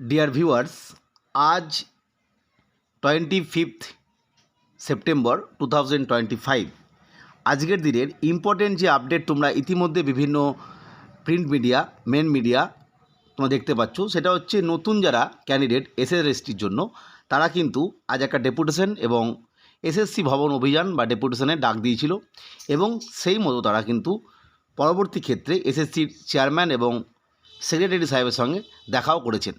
Deer viewers আজ twenty fifth September two thousand twenty five আজকের দিনের ইম্পর্টেন্ট যে আপডেট তোমরা ইতিমধ্যে বিভিন্ন প্রিন্ট মিডিয়া মেন মিডিয়া তোমরা দেখতে পাচ্ছ, সেটা হচ্ছে নতুন যারা ক্যান্ডিডেট এসএসএসটির জন্য, তারা কিন্তু আজ একটা ডেপুটেশন এবং এসএসসি ভবন অভিযান বা ডেপুটেশনের ডাক দিয়েছিল এবং সেই মতো তারা কিন্তু পরবর্তী ক্ষেত্রে এসএসসির চেয়ারম্যান এবং সেক্রেটারি সাহেবের সঙ্গে দেখাও করেছেন।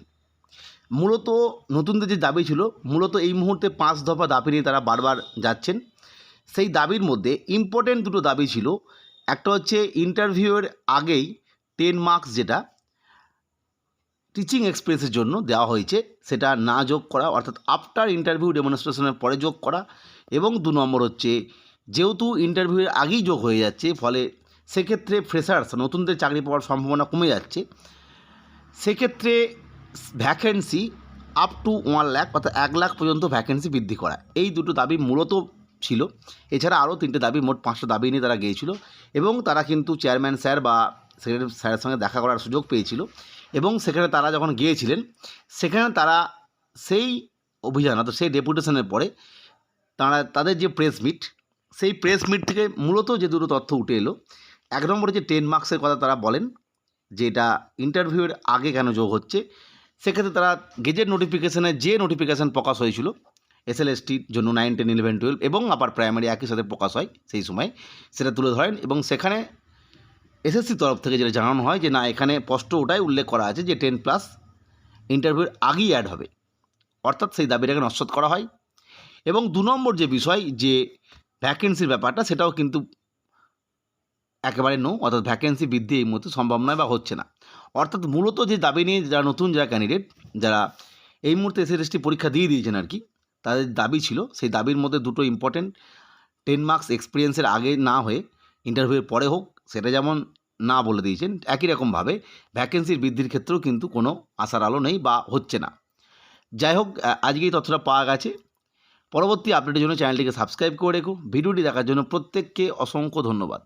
মূলত নতুনদের যে দাবি ছিল, মূলত এই মুহূর্তে পাঁচ দফা দাবি নিয়ে তারা বারবার যাচ্ছেন। সেই দাবির মধ্যে ইম্পর্টেন্ট দুটো দাবি ছিল। একটা হচ্ছে ইন্টারভিউয়ের আগেই টেন মার্কস যেটা টিচিং এক্সপিরিয়েন্সের জন্য দেওয়া হয়েছে, সেটা না যোগ করা, অর্থাৎ আফটার ইন্টারভিউ ডেমনস্ট্রেশনের পরে যোগ করা। এবং দু নম্বর হচ্ছে, যেহেতু ইন্টারভিউয়ের আগেই যোগ হয়ে যাচ্ছে, ফলে সেক্ষেত্রে ফ্রেশার্স নতুনদের চাকরি পাওয়ার সম্ভাবনা কমে যাচ্ছে। সেক্ষেত্রে vacancy up to one lakh অর্থাৎ এক লাখ পর্যন্ত ভ্যাকেন্সি বৃদ্ধি করা। এই দুটো দাবি মূলত ছিল। এছাড়া আরও তিনটে দাবি, মোট পাঁচটা দাবি নিয়ে তারা গিয়েছিল। এবং তারা কিন্তু চেয়ারম্যান স্যার বা সেক্রেটারি স্যারের সঙ্গে দেখা করার সুযোগ পেয়েছিল। এবং সেখানে তারা যখন গিয়েছিলেন, সেখানে তারা সেই অভিযান, অর্থাৎ সেই ডেপুটেশনের পরে তারা, তাদের যে প্রেস মিট সেই প্রেস মিট থেকে মূলত যে দুটো তথ্য উঠে এলো, এক নম্বরে যে টেন মার্কসের কথা তারা বলেন যে এটা ইন্টারভিউয়ের আগে কেন যোগ হচ্ছে সেক্ষেত্রে তারা গেজেট নোটিফিকেশানে যে নোটিফিকেশান প্রকাশ হয়েছিল এসএলএসটির জন্য নাইন টেন ইলেভেন টুয়েলভ এবং আপার প্রাইমারি একই সাথে প্রকাশ হয় সেই সময়, সেটা তুলে ধরেন এবং সেখানে এসএসসি তরফ থেকে যেটা জানানো হয় যে না, এখানে স্পষ্ট ওটাই উল্লেখ করা আছে যে টেন প্লাস ইন্টারভিউর আগেই অ্যাড হবে। অর্থাৎ সেই দাবিটাকে নস্বত করা হয়। এবং দু নম্বর যে বিষয় যে ভ্যাকেন্সির ব্যাপারটা, সেটাও কিন্তু একেবারে নো অর্থাৎ ভ্যাকেন্সি বৃদ্ধি এই মুহূর্তে সম্ভব নয় বা হচ্ছে না। অর্থাৎ মূলত যে দাবি নিয়ে যারা নতুন যারা ক্যান্ডিডেট যারা এই মুহূর্তে এসএসটি পরীক্ষা দিয়ে দিয়েছেন আর কি, তাদের দাবি ছিল, সেই দাবির মধ্যে দুটো ইম্পর্টেন্ট টেন মার্কস এক্সপিরিয়েন্সের আগে না হয়ে ইন্টারভিউয়ের পরে হোক, সেটা যেমন না বলে দিয়েছেন, একই রকমভাবে ভ্যাকেন্সির বৃদ্ধির ক্ষেত্রেও কিন্তু কোনো আশার আলো নেই বা হচ্ছে না। যাই হোক আজকে এই তথ্যটা পাওয়া গেছে। পরবর্তী আপডেটের জন্য চ্যানেলটিকে সাবস্ক্রাইব করে রেখো। ভিডিওটি দেখার জন্য প্রত্যেককে অসংখ্য ধন্যবাদ।